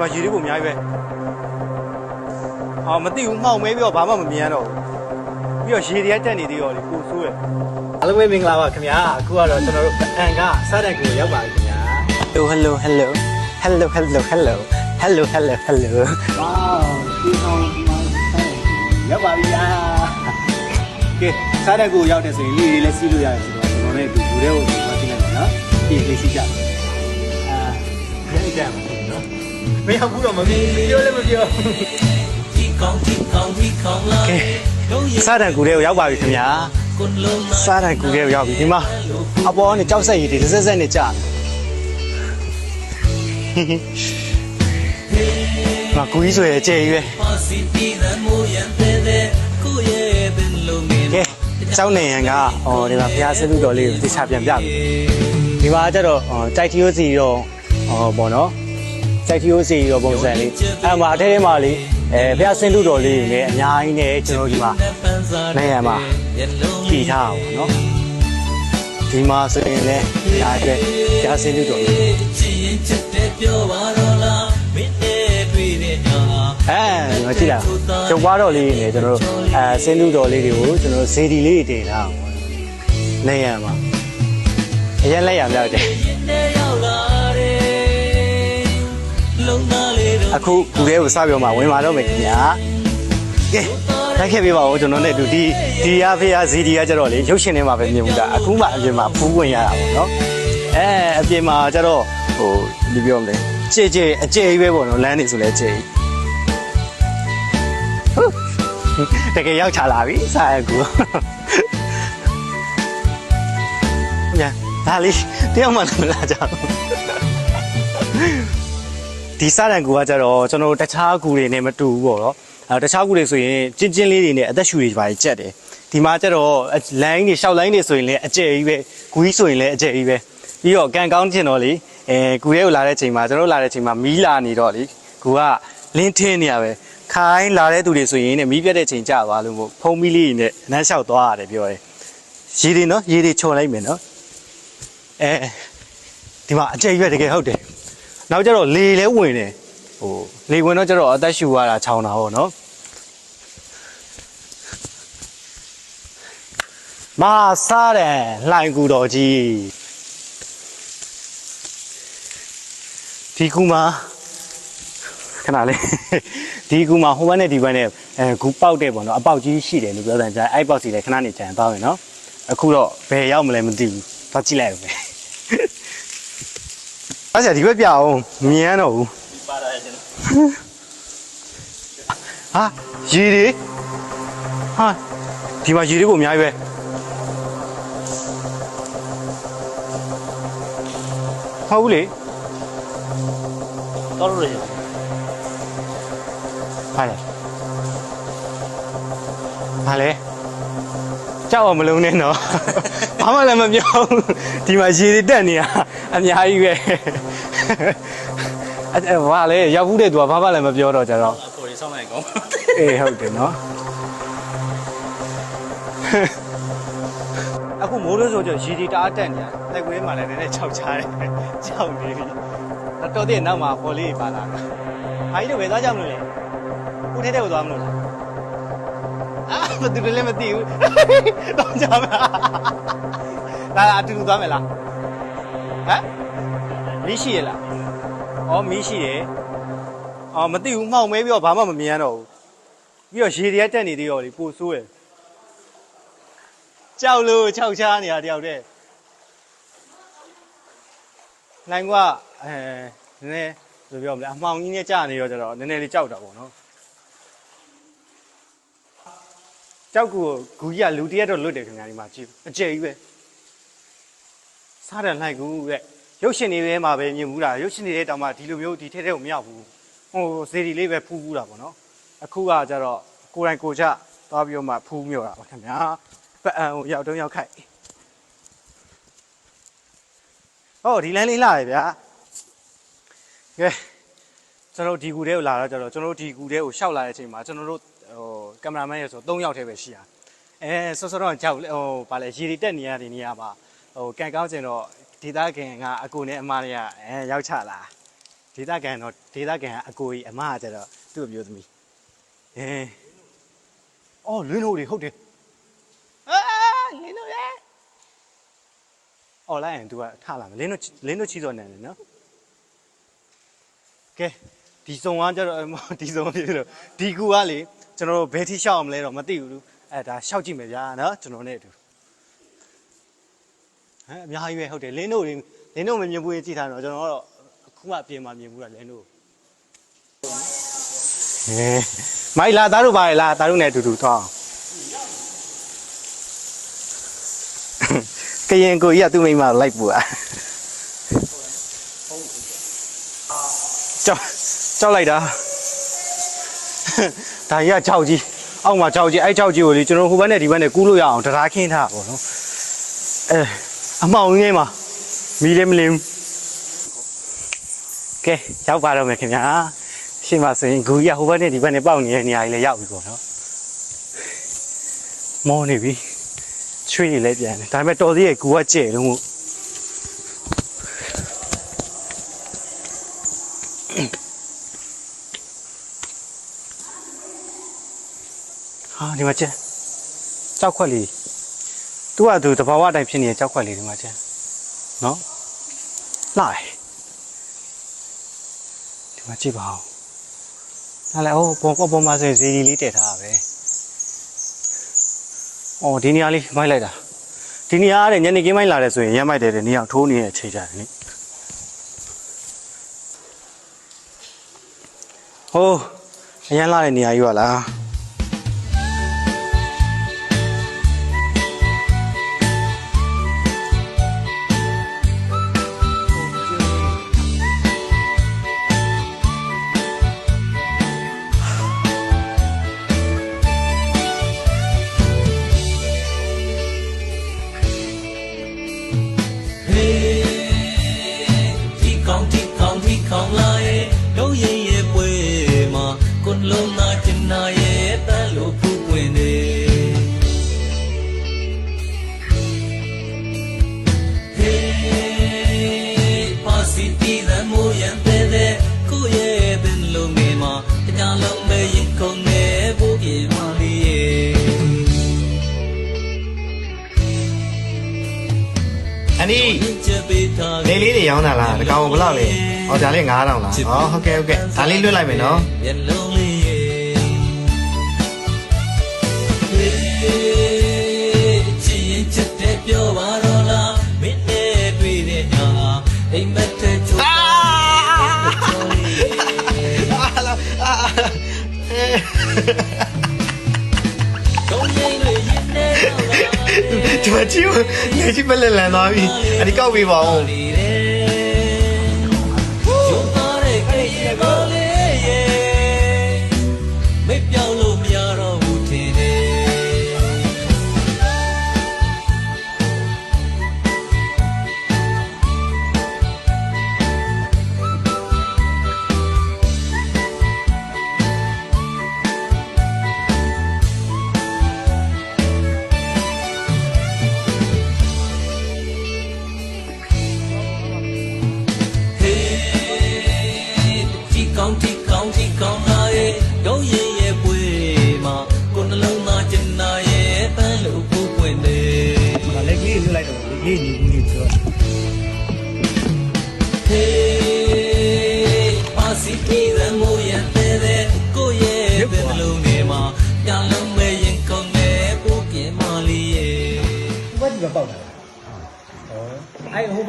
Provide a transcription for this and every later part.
မှာရေလေးပုံအများကြီးပဲအော်မသိဘူးမှောင်မဲပြီးတော့ဘာမှမမြင်ရတော့ဘူးပြီးတော့ရေတွေကတက်နေသေးရောလေကိုဆိုးရယ်အားလုံးပဲမင်္ဂလာပါခင်ဗျာအခုကတော့ကျွန်တော်တို့အန်ကစားတဲ့ကိုရောက်ပါပြီခင်ဗျာ hello hello hello hello hello hello hello hello ဝေါဒီကောင်ဒီမှာရောက်ပါပြီဗျာကဲစားတဲ့ကိုရောက်တယ်ဆိုရင်လေးလေးလည်းစီးလို့ရတယ်ဆိုတော့ကျွန်တော်လည်းဒီဘူထဲကိုဒီမှာကြည့်လိုက်ပါနော်ပြေးလေးစီးကြအာပြ မရောက်ဘူးတော့မပြောလည်းမပြောကဲစားတန်ကူတွေကိုရောက်ပါပြီခင်ဗျာစားတန်ကူတွေကိုရောက်ပြီဒီမှာအပေါ်ကနေကြောက်ဆက်ရည်တွေတစ်ဆက်ဆက်နဲ့ကြာမကူကြီးဆိုရယ်ကြဲကြီးပဲကဲကျောင်းနေရန်ကဟောဒီမှာဘုရားဆင်းပြီးတော်လေးကိုတိချပြန်ပြပြီဒီမှာကျတော့ဟောတိုက်တီယိုစီတော့ဟောပေါ့နော် တိုက်တီယိုစီတော့ပုံစံလေးအဲ့မှာအထဲထဲမှာလေအဲဘုရားဆင်းလူတော်လေးတွေလည်းအများကြီးနဲ့ကျွန်တော်ဒီမှာနေရမှာဖြီထားအောင်နော်ဒီမှာဆိုရင်လည်းဒါအတွက်ဘုရားဆင်းလူတော်လေးအဲငါကြည့်လားကျုပ်ွားတော်လေးနေကျွန်တော်တို့အဲဆင်းလူတော်လေးတွေကိုကျွန်တော်တို့ဇေဒီလေးတွေတင်ထားအောင်နေရမှာအရင်လက်ရမြောက်တယ် အခုကူထဲကိုစပြောမှဝင်มาတော့မယ်ခင်ဗျာကဲလိုက်ခဲ့ပြပါဦးကျွန်တော်နဲ့အတူဒီဒီရဖေးရဇီဒီကကြတော့လေရုပ်ရှင်ထဲမှာပဲမြင်မှုတာအခုမှအပြင်မှာဖူးဝင်ရတာပေါ့နော်အဲအပြင်မှာကြတော့ဟိုဒီပြောမလဲကြဲကြဲအကျဲကြီးပဲပေါ့နော်လမ်းနေဆိုလဲကြဲကြီးတကယ်ရောက်ချလာပြီစားရကူညာဒါလေးတယောက်မှမလာကြဘူး ဒီစားရန်ကူကကြတော့ကျွန်တော်တို့တခြားကူတွေနဲ့မတူဘူးပေါ့နော်အဲတခြားကူတွေဆိုရင်ကျင်းကျင်းလေးတွေနဲ့အသက်ရှူတွေပါကြက်တယ်ဒီမှာကြတော့လိုင်းတွေရှောက်လိုင်းတွေဆိုရင်လည်းအကျဲကြီးပဲဂူကြီးဆိုရင်လည်းအကျဲကြီးပဲပြီးတော့ကန်ကောင်းကျင်တော့လေအဲကူရဲကိုလာတဲ့ချိန်မှာကျွန်တော်တို့လာတဲ့ချိန်မှာမီးလာနေတော့လေကူကလင်းထင်းနေရပဲခိုင်းလာတဲ့သူတွေဆိုရင်ねမီးပြတ်တဲ့ချိန်ကြာသွားလို့မို့ဖုံးမီးလေးတွေနဲ့အနှမ်းလျှောက်သွားရတယ်ပြောတယ်ရေတွေနော်ရေတွေခြုံလိုက်မယ်နော်အဲဒီမှာအကျဲရွက်တကယ်ဟုတ်တယ် နောက်ကျတော့လေလဲဝင်တယ်ဟိုလေဝင်တော့ကျတော့အသက်ရှူရတာချောင်းတာပေါ့နော်မာစားတယ်လှိုင်ကူတော်ကြီးဒီကူမှာခဏလေးဒီကူမှာဟိုဘက်နဲ့ဒီဘက်နဲ့အဲဂူပေါက်တဲ့ပေါ့နော်အပေါက်ကြီးရှိတယ်လို့ပြောတယ်ကြာအဲ့ပေါက်စီလည်းခဏနေကြံသွားမယ်နော်အခုတော့ဘယ်ရောက်မလဲမသိဘူးသွားကြည့်လိုက်အောင်ပဲ အဲ့ဒါဒီဘက်ပြအောင်မြင်ရတော့ဘူးပါလာတယ်ကျွန်တော်ဟာရေတွေဟာဒီမှာရေတွေပုံအများကြီးပဲဟုတ်ဘူးလေတော်လို့ရဟာလေဟာလေကြောက်အောင်မလုံးနဲ့နော်ဘာမှလည်းမပြောဘူးဒီမှာရေတွေတက်နေတာ အများကြီးပဲအဲ့အဲ့ဘာလဲရောက်ဘူးတဲ့သူကဘာမှလည်းမပြောတော့ကြတော့အဖေဆောင်းလိုက်ကောင်းအေးဟုတ်တယ်နော်အခုမိုးလို့ဆိုကြရေဒီတအားတက်နေတယ်လက်ကွေးမှာလည်းနည်းနည်းခြောက်ချားတယ်ခြောက်နေပြီတော်တဲ့နောက်မှာပေါ်လေးပါလာတာအားကြီးတော့ဘယ်သွားကြမလို့လဲကိုထဲထဲကိုသွားမလို့လားအာဘယ်သူလည်းမသိဘူးတော့ကြမှာလာအတူတူသွားမယ်လား ဟမ်မီးရှိရလားဩမီးရှိတယ်အော်မသိဘူးမှောင်မဲပြီးတော့ဘာမှမမြင်ရတော့ဘူးပြီးတော့ရေတွေကတက်နေသေးရောလေပိုဆိုးရယ်ကြောက်လို့ခြောက်ချားနေတာတယောက်တည်းနိုင်ကအဲနည်းနည်းဘယ်လိုပြောမလဲအမှောင်ကြီးနဲ့ကြာနေရောကြတော့နည်းနည်းလေးကြောက်တာပေါ့နော်ကြောက်ကူဂူကြီးကလူတရက်တော့လွတ်တယ်ခင်ဗျာဒီမှာကြည့်အကျယ်ကြီးပဲ စားတယ်လိုက်ကူတဲ့ရုပ်ရှင်တွေထဲမှာပဲမြင်ဘူးလားရုပ်ရှင်တွေထဲတောင်မှဒီလိုမျိုးဒီထဲထဲကိုမရောက်ဘူးဟိုစေဒီလေးပဲဖူးဖူးတာပေါ့နော်အခုကကြတော့ကိုယ်တိုင်ကိုယ်ချသွားပြီးတော့မှဖူးမြော့တာပါခင်ဗျာပတ်အံကိုရောက်တော့ရောက်ခိုက်ဟောဒီလမ်းလေးလှတယ်ဗျာကဲကျွန်တော်တို့ဒီကူထဲကိုလာတော့ကြတော့ကျွန်တော်တို့ဒီကူထဲကိုရှောက်လာတဲ့အချိန်မှာကျွန်တော်တို့ဟိုကင်မရာမန်ရဲ့ဆို3ယောက်ထဲပဲရှိတာအဲဆော့ဆော့တော့ကြောက်လေဟိုဗာလဲရေတွေတက်နေရတဲ့နေရာမှာ ဟိုကန်ကောင်းကျင်တော့ဒေတာခင်ကအကိုနဲ့အမတွေကအဲရောက်ချလာဒီဒေသခံတော့ဒေသခံအကိုကြီးအမကကျတော့သူ့အမျိုးသမီးအင်းအော်လင်းတို့တွေဟုတ်တယ်အာလင်းတို့ရဲ့အော်လိုက်ရင် तू ကထလာမယ်လင်းတို့လင်းတို့ချီစောနေတယ်နော်ကဲဒီစုံကကျတော့ဒီစုံဖြစ်လို့ဒီကူကလေကျွန်တော်တို့ဘယ်ထိရှောက်အောင်မလဲတော့မသိဘူးအဲဒါရှောက်ကြည့်မယ်ဗျာနော်ကျွန်တော်နဲ့အတူ ဟမ်အများကြီးပဲဟုတ်တယ်လင်းတို့တွေလင်းတို့မမြင်ဘူးရင်ကြည့်ထားတော့ကျွန်တော်ကတော့အခုမှအပြင်မှာမြင်ဘူးတာလင်းတို့ဟဲမိုက်လာသားတို့ပါလေလားသားတို့နဲ့အတူတူသွားအောင်ကရင်ကိုကြီးကသူ့မိန်းမကိုလိုက်ပူอ่ะကြောက်ကြောက်လိုက်တာဒါကြီးကကြောက်ကြီးအောက်မှာကြောက်ကြီးအဲ့ကြောက်ကြီးကိုလေကျွန်တော်ဟိုဘက်နဲ့ဒီဘက်နဲ့ကူးလို့ရအောင်တရားခင်းထားပါဘောနော်အဲ အမောင်ကြီးမှာမီးလည်းမလင်းဘူးကဲရောက်ပါတော့မယ်ခင်ဗျာရှင်းပါဆိုရင်ဂူကြီးကဟိုဘက်နဲ့ဒီဘက်နဲ့ပေါက်နေတဲ့နေရာကြီးလည်းရောက်ပြီပေါ့နော်မောနေပြီချွေးတွေလည်းပြန်တယ်ဒါပေမဲ့တော်သေးရဲ့ဂူကကျဲတော့မို့ဟာဒီမှာကျဲကြောက်ခွက်လေး သူကသူတဘာဝအတိုင်းဖြစ်နေတဲ့ကြောက်ခွက်လေးဒီမှာကျဲနော်လာတယ်ဒီမှာကြည့်ပါဦးနားလဲဟိုပေါ်ပေါ်ပေါ်မှာဆိုရင်ဇီဒီလေးတည်ထားတာပဲအော်ဒီနေရာလေးမိုက်လိုက်တာဒီနေရာကညနေခင်းမိုက်လာတယ်ဆိုရင်ရမ်းမိုက်တယ်တဲ့နေရာထိုးနေတဲ့ချိန်ကြတယ်နိဟိုးအရန်လာတဲ့နေရာကြီးပါလား ချက်ပေးထားလေလေးတွေရောင်းတာလားတကောင်ဘယ်လောက်လဲဟောဒါလေး9000လားဟောဟုတ်ကဲ့ဟုတ်ကဲ့ဒါလေးလွတ်လိုက်မယ်နော် ဒီမှာကြည့်နေကြည့်ပလက်လန်သွားပြီအဒီကောက်ပေးပါဦး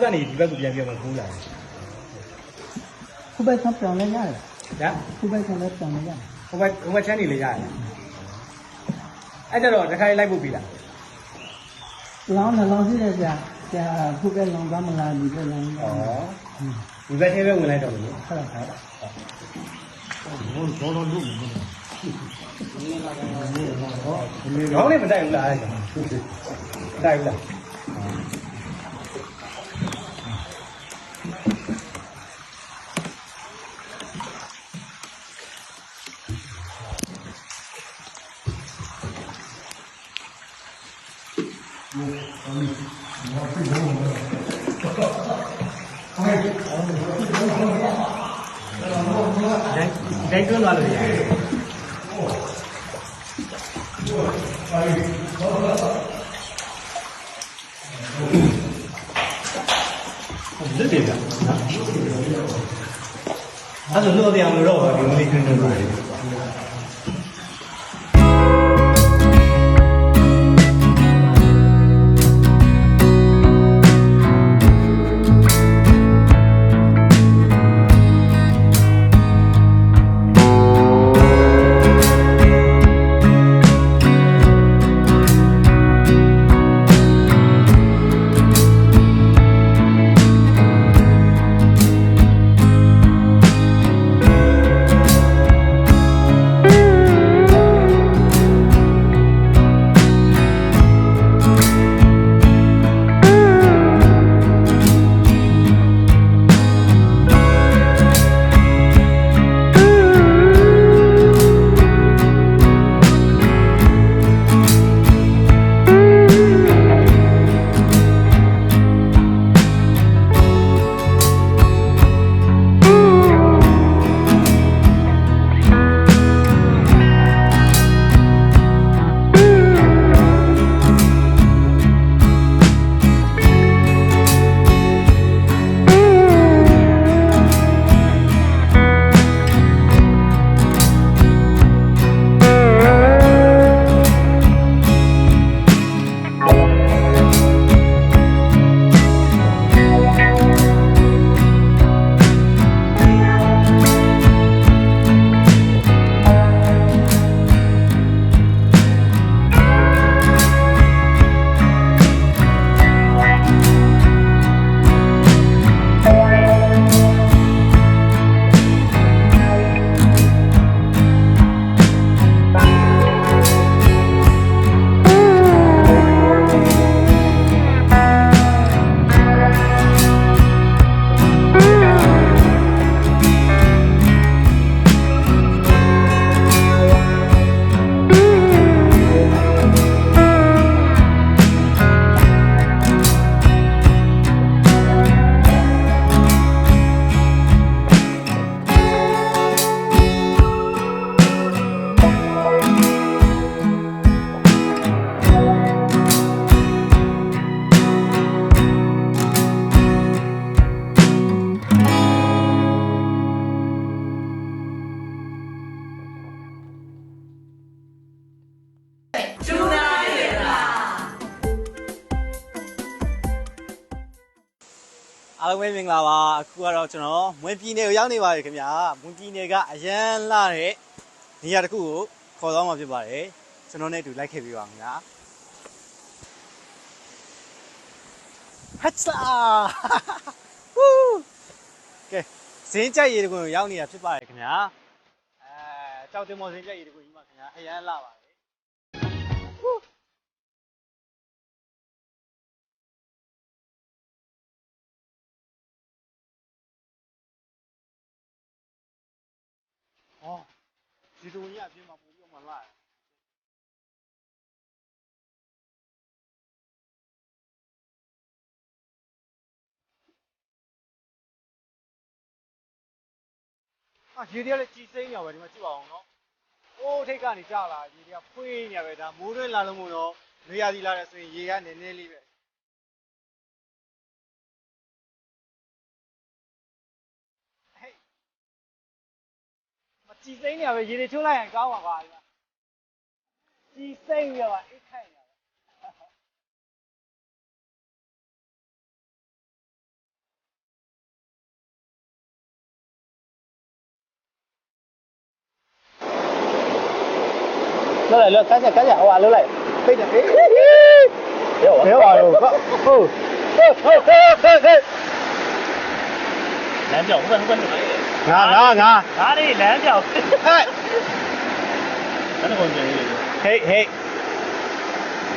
က်ကနေဒီဘက်ကိုပြန်ပြန်မကူးလာဘူးခုဘက်ဆောင်ပြောင်းလဲရတယ်ဒါခုဘက်ဆောင်လဲပြောင်းလဲရတယ်ဟိုဘက်ဟိုဘက်ချမ်းနေလေရတယ်အဲ့ကြတော့တစ်ခါလိုက်ဖို့ပြီလားလောင်းနှလောင်းရှိတယ်ကြာကြာခုဘက်လောင်းသွားမလားဒီဘက်လောင်းဩဒီဘက်ထဲပဲဝင်လိုက်တော့လို့ဟုတ်လားဟုတ်ခေါင်းလေးမတိုက်ဘူးလားအဲ့ဒါတိုက်ဘူးလား ကတိုင်းတွန်းသွားလို့ရတယ်လွတ်တယ်ဗျာအဲ့ဒါလို့တရားမလို့တော့ဒီမလေးတွန်းတွန်းသွားတယ် အားလုံးပဲမင်္ဂလာပါအခုကတော့ကျွန်တော်မွန်ပြည်နယ်ကိုရောက်နေပါပြီခင်ဗျာမွန်ပြည်နယ်ကအရန်လာတဲ့နေရာတစ်ခုကိုခေါ်သွားမှာဖြစ်ပါတယ်ကျွန်တော်နဲ့အတူလိုက်ခဲ့ပြီးပါခင်ဗျာဟတ်စာဝူးကဲဇင်းကြိုက်ရည်တကွန်းကိုရောက်နေတာဖြစ်ပါတယ်ခင်ဗျာအဲကြောက်တင်မော်ဇင်းကြိုက်ရည်တကွန်းကြီးပါခင်ဗျာအရန်လာပါ 哦，ဒီလိုကြီးအပြင်မှာပို့ပြီးမှလာတယ်အာရေတွေကလည်းကြီးစိမ့်နေပဲဒီမှာကြည့်ပါအောင်နော်။အိုးထိတ်ကနေကြလာရေတွေကဖွေးနေပဲဒါမိုးတွင်းလာလို့မို့တော့နေရာဒီလာတယ်ဆိုရင်ရေကနည်းနည်းလေးပဲ ကြည်စိမ့်နေရပဲရေတွေချိုးလိုက်ရင်ကောင်းပါပါဒီမှာကြည်စိမ့်ရပါအိတ်ခိုင်ရပါလောလောကစားကစားဟိုအလုပ်လိုက်ဖိတ်တယ်ဟေးရောရောပါတော့ဟုတ်ဟုတ်ဟုတ်ဟုတ်ဟုတ်ဟုတ်လမ်းပြောင်းဟုတ်ကဲ့ဟုတ် ကဲ့ငါငါငါဒါလေးလမ်းပြောင်းဟဲ့ဘယ်လိုကြည့်လဲဟေးဟေး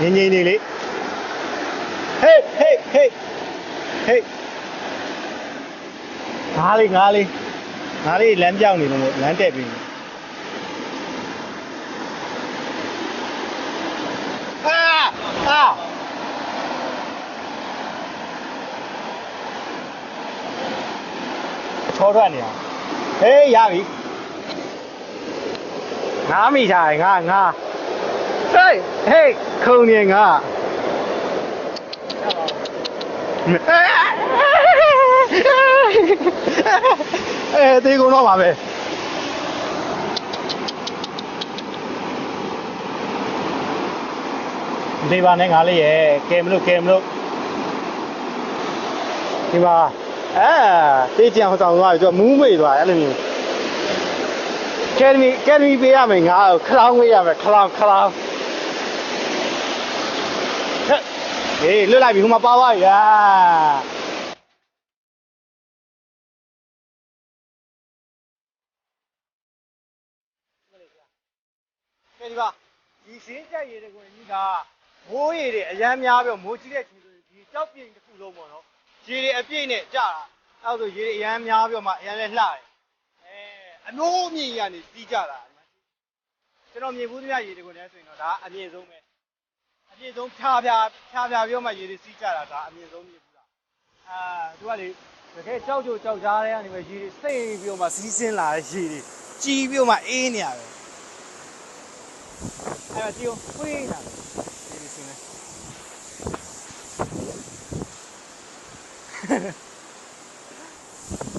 ငင်းငင်းနေလေဟေးဟေးဟေးဟေးငါလေးငါလေးငါလေးလမ်းပြောင်းနေလို့မို့လမ်းတက်ပြီအာအာချောထွက်နေအောင် ဟေးရပြီငါမိထားငါငါဟေးဟေးခုံနေငါအဲတေကုန်တော့ပါပဲဒီပါနဲ့ငါလေးရဲ့ကဲမလို့ကဲမလို့ဒီပါ အဲတေးကြံဟောဆောင်သွားပြီသူကမူးမေ့သွားတယ်အဲ့လိုမျိုးကယ်ဒမီကယ်ဒမီပေးရမယ်ငါ့ကိုခလောင်းပေးရမယ်ခလောင်းခလောင်းဟဲ့ဟေးလွတ်လိုက်ပြီဟိုမှာပါသွားပြီဟာကဲဒီပါဒီစင်းကြက်ရည်တွေကိုကြီးကမိုးရည်တွေအရမ်းများပြီးတော့မိုးကြီးတဲ့ချိန်ဆိုရင်ဒီကြောက်ပြင်းတစ်ခုလုံးပေါ့နော် ရေတွေအပြည့်နဲ့ကြာတာအဲ့ဒါဆိုရေတွေအရမ်းများပြီးတော့မှအရမ်းလဲလှတယ်အဲအနိုးအမြင့်ကြီးကနေစီးကြတာကျွန်တော်မြင်ဘူးသမျှရေတွေကိုလည်းဆိုရင်တော့ဒါအမြင့်ဆုံးပဲအမြင့်ဆုံးဖြားဖြားဖြားဖြားပြီးတော့မှရေတွေစီးကြတာဒါအမြင့်ဆုံးမြင်ဘူးလားအာသူကလေတကယ်ကြောက်ကြကြောက်ကြားတဲ့ကနေပဲရေတွေစိတ်ပြီးတော့မှစီးဆင်းလာတဲ့ရေတွေကြီးပြီးတော့မှအေးနေရတယ်အဲ့ဒါဒီကိုဖွေးနေတာဒီလိုစင်းနေ ハハハ